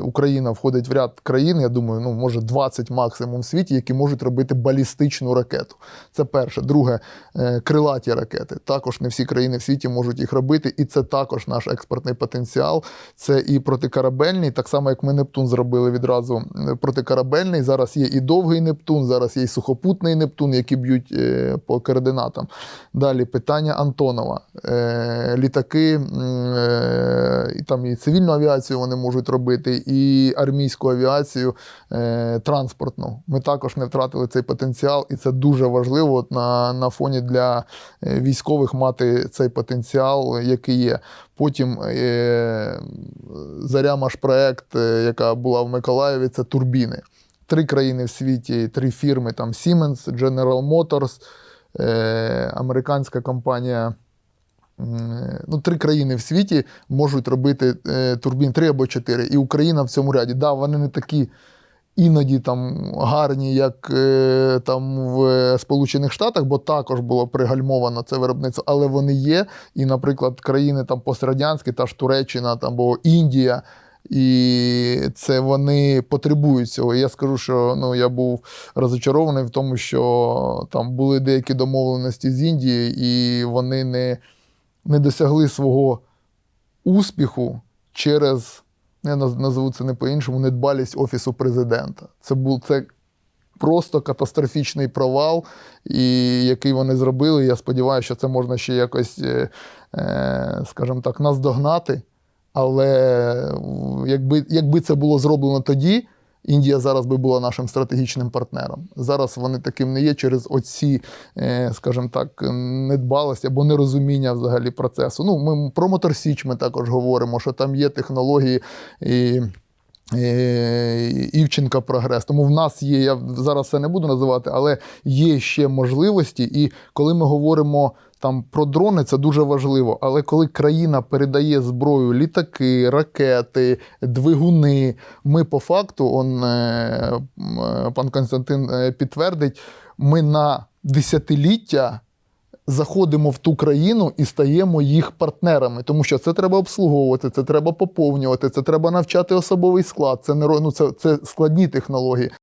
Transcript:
Україна входить в ряд країн, я думаю, ну може 20 максимум в світі, які можуть робити балістичну ракету. Це перше. Друге, е, крилаті ракети. Також не всі країни в світі можуть їх робити, і це також наш експортний потенціал. Це і протикорабельний, так само як ми Нептун зробили відразу протикорабельний. Зараз є і довгий Нептун, зараз є і сухопутний Нептун, які б'ють е, по координатам. Далі питання Антонова. Е, Літаки, там і цивільну авіацію вони можуть робити, і армійську авіацію е, транспортну. Ми також не втратили цей потенціал, і це дуже важливо на, на фоні для е, військових мати цей потенціал, який є. Потім е, Заря-Машпроект, е, яка була в Миколаєві, це турбіни. Три країни в світі, три фірми: там Siemens, General Motors, е, американська компанія. Ну, три країни в світі можуть робити е, турбін, три або чотири. І Україна в цьому ряді. Да, вони не такі іноді там гарні, як е, там в Сполучених Штатах, бо також було пригальмовано це виробництво, але вони є. І, наприклад, країни там пострадянські, та ж Туреччина там, або Індія. І це вони потребують цього. Я скажу, що ну я був розочарований в тому, що там були деякі домовленості з Індії, і вони не, не досягли свого успіху через, я наз- назву це не по-іншому, недбалість Офісу президента. Це був це просто катастрофічний провал, і який вони зробили. Я сподіваюся, що це можна ще якось, е, е, скажімо так, наздогнати. Але якби, якби це було зроблено тоді, Індія зараз би була нашим стратегічним партнером. Зараз вони таким не є через оці, е, скажімо так, недбалості або нерозуміння взагалі процесу. Ну, ми про Моторсіч ми також говоримо, що там є технології. І Івченка прогрес. Тому в нас є, я зараз це не буду називати, але є ще можливості. І коли ми говоримо там про дрони, це дуже важливо. Але коли країна передає зброю, літаки, ракети, двигуни, ми по факту, он, е, е, пан Константин е, підтвердить, ми на десятиліття заходимо в ту країну і стаємо їх партнерами, тому що це треба обслуговувати, це треба поповнювати, це треба навчати особовий склад. Це не ну, це, це складні технології.